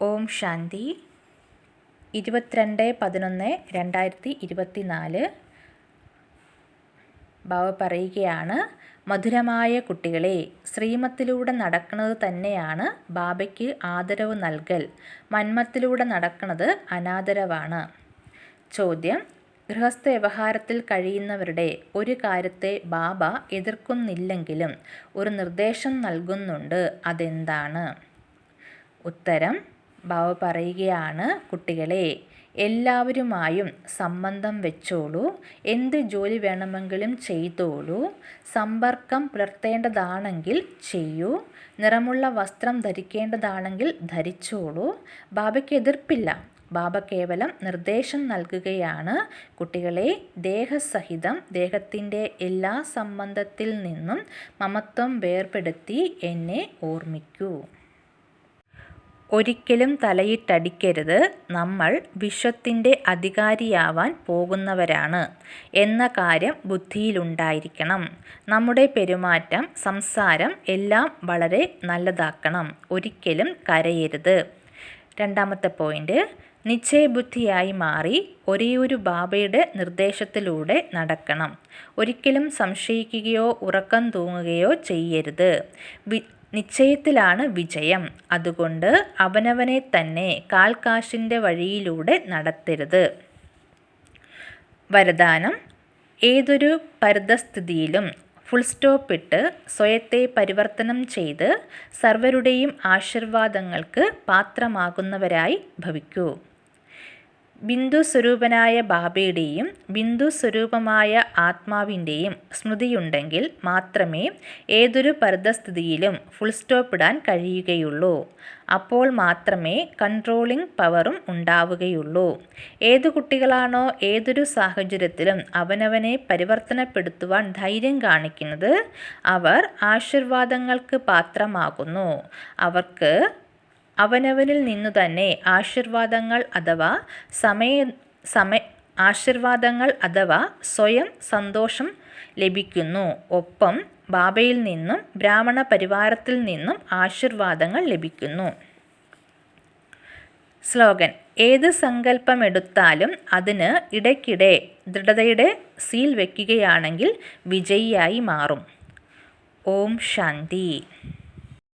ഓം ശാന്തി. ഇരുപത്തിരണ്ട് പതിനൊന്ന് രണ്ടായിരത്തി ഇരുപത്തി നാല് ബാബ പറയുകയാണ് മധുരമായ കുട്ടികളെ ശ്രീമത്തിലൂടെ നടക്കുന്നത് തന്നെയാണ് ബാബയ്ക്ക് ആദരവ് നൽകൽ. മന്മത്തിലൂടെ നടക്കുന്നത് അനാദരവാണ്. ചോദ്യം ഗൃഹസ്ഥ വ്യവഹാരത്തിൽ കഴിയുന്നവരുടെ ഒരു കാര്യത്തെ ബാബ എതിർക്കുന്നില്ലെങ്കിലും ഒരു നിർദ്ദേശം നൽകുന്നുണ്ട് അതെന്താണ്? ഉത്തരം ബാബ പറയുകയാണ് കുട്ടികളെ എല്ലാവരുമായും സംബന്ധം വെച്ചോളൂ. എന്ത് ജോലി വേണമെങ്കിലും ചെയ്തോളൂ. സമ്പർക്കം പുലർത്തേണ്ടതാണെങ്കിൽ ചെയ്യൂ. നിറമുള്ള വസ്ത്രം ധരിക്കേണ്ടതാണെങ്കിൽ ധരിച്ചോളൂ. ബാബയ്ക്ക് എതിർപ്പില്ല. ബാബ കേവലം നിർദ്ദേശം നൽകുകയാണ്. കുട്ടികളെ ദേഹസഹിതം ദേഹത്തിന്റെ എല്ലാ സംബന്ധത്തിൽ നിന്നും മമത്വം വേർപെടുത്തി എന്നെ ഓർമ്മിക്കൂ. ഒരിക്കലും തലയിട്ടടിക്കരുത്. നമ്മൾ വിശ്വത്തിന്റെ അധികാരിയാവാൻ പോകുന്നവരാണ് എന്ന കാര്യം ബുദ്ധിയിലുണ്ടായിരിക്കണം. നമ്മുടെ പെരുമാറ്റം സംസാരം എല്ലാം വളരെ നല്ലതാക്കണം. ഒരിക്കലും കരയരുത്. രണ്ടാമത്തെ പോയിന്റ് നിശ്ചയബുദ്ധിയായി മാറി ഒരേയൊരു ബാബയുടെ നിർദ്ദേശത്തിലൂടെ നടക്കണം. ഒരിക്കലും സംശയിക്കുകയോ ഉറക്കം തൂങ്ങുകയോ ചെയ്യരുത്. നിശ്ചയത്തിലാണ് വിജയം. അതുകൊണ്ട് അവനവനെ തന്നെ കാൽക്കാശിന്റെ വഴിയിലൂടെ നടത്തരുത്. വരദാനം ഏതൊരു പരിതസ്ഥിതിയിലും ഫുൾ സ്റ്റോപ്പ് ഇട്ട് സ്വയത്തെ പരിവർത്തനം ചെയ്ത് സർവരുടെയും ആശീർവാദങ്ങൾക്ക് പാത്രമാകുന്നവരായി ഭവിക്കൂ. ബിന്ദു സ്വരൂപനായ ബാബയുടെയും ബിന്ദു സ്വരൂപമായ ആത്മാവിന്റെയും സ്മൃതിയുണ്ടെങ്കിൽ മാത്രമേ ഏതൊരു പരിതസ്ഥിതിയിലും ഫുൾ സ്റ്റോപ്പ് ഇടാൻ കഴിയുകയുള്ളൂ. അപ്പോൾ മാത്രമേ കൺട്രോളിംഗ് പവറും ഉണ്ടാവുകയുള്ളൂ. ഏതു കുട്ടികളാണോ ഏതൊരു സാഹചര്യത്തിലും അവനവനെ പരിവർത്തനപ്പെടുത്തുവാൻ ധൈര്യം കാണിക്കുന്നത് അവർ ആശീർവാദങ്ങൾക്ക് പാത്രമാകുന്നു. അവർക്ക് അവനവനിൽ നിന്നു തന്നെ ആശീർവാദങ്ങൾ അഥവാ സമയ സമയ ആശീർവാദങ്ങൾ അഥവാ സ്വയം സന്തോഷം ലഭിക്കുന്നു. ഒപ്പം ബാബയിൽ നിന്നും ബ്രാഹ്മണ പരിവാരത്തിൽ നിന്നും ആശീർവാദങ്ങൾ ലഭിക്കുന്നു. സ്ലോഗൻ ഏത് സങ്കല്പമെടുത്താലും അതിന് ഇടയ്ക്കിടെ ദൃഢതയുടെ സീൽ വയ്ക്കുകയാണെങ്കിൽ വിജയിയായി മാറും. ഓം ശാന്തി.